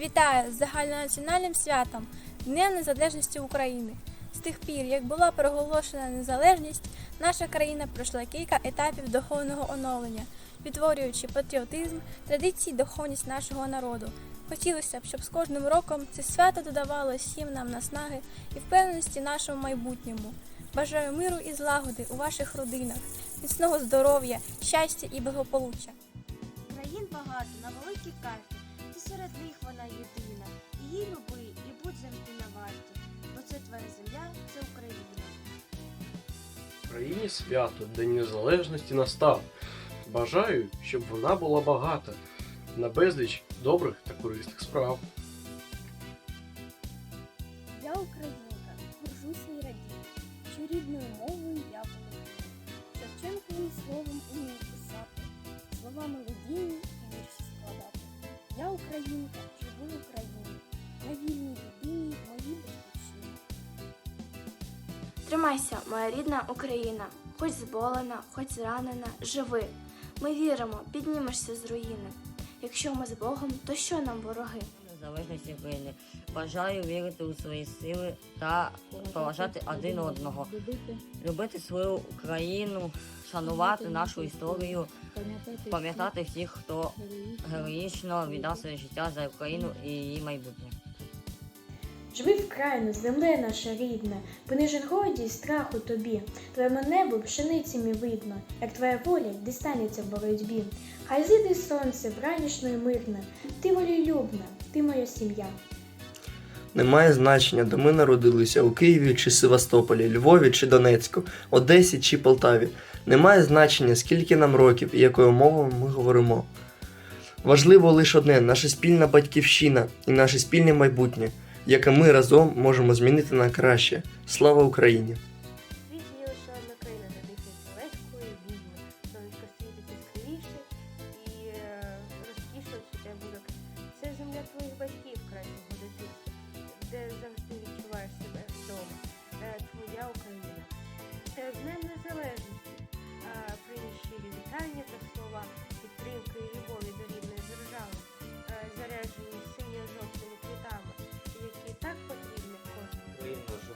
Вітаю з загальнонаціональним святом Днем Незалежності України. З тих пір, як була проголошена незалежність, наша країна пройшла кілька етапів духовного оновлення, відтворюючи патріотизм, традиції, духовність нашого народу. Хотілося б, щоб з кожним роком це свято додавало всім нам наснаги і впевненості нашому майбутньому. Бажаю миру і злагоди у ваших родинах, міцного здоров'я, щастя і благополуччя. Країн багато на великій карті, серед них вона єдина. Її люби і будь завжди на варті, бо це твоя земля, це Україна. В країні свято, День Незалежності настав. Бажаю, щоб вона була багата на безліч добрих та корисних справ. Я українка, горжуся і радію, що рідною мовою я володію. Шевченковим словом умію українка, живу в Україні, на вільній єдиній моїй батьківщині. Тримайся, моя рідна Україна, хоч зболена, хоч зранена, живи. Ми віримо, піднімешся з руїни. Якщо ми з Богом, то що нам вороги? Незалежності України. Бажаю вірити у свої сили та поважати один одного, любити свою країну, шанувати нашу історію, пам'ятати всіх, хто героїчно віддав своє життя за Україну і її майбутнє. Живи в крайну, земле наша рідна, понижен годі й страху тобі. Твоєму небу пшеницями видно, як твоя воля дістанеться в боротьбі. Хай зійде сонце вранішньо і мирне, ти волелюбна, ти моя сім'я. Немає значення, де ми народилися у Києві чи Севастополі, Львові чи Донецьку, Одесі чи Полтаві. Немає значення, скільки нам років і якою мовою ми говоримо. Важливо лише одне наша спільна батьківщина і наше спільне майбутнє, яке ми разом можемо змінити на краще. Слава Україні! Світ є лише одна країна, де дихається легко і вільно. Сонечко світить і е, розкішно цвіте. Це земля твоїх батьків кращого дитинства, де завжди відчуваєш себе вдома. Е, Твоя Україна. З Днем Незалежності. Прийми щирі вітання та слова підтримки і любові до рідної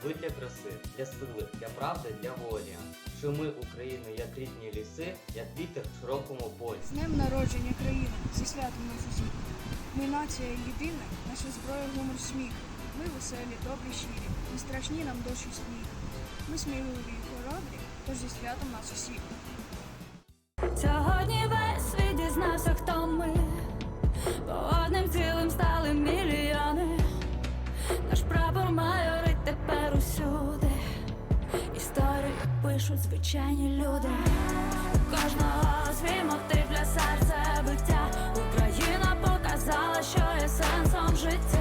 Україно, для краси, для сили, для правди, для волі. Шуми України, як рідні ліси, як вітер в широкому полі. З днем народження країни, зі святом нас усіх. Ми нація єдина, наша зброя гумор сміх. Ми веселі, добрі, щирі, не страшні нам дощі сніг. Ми сміливі і хоробрі, тож зі святом нас усіх. Сьогодні звичайні люди. Кожного свій мотив для серця биття. Україна показала, що є сенсом життя.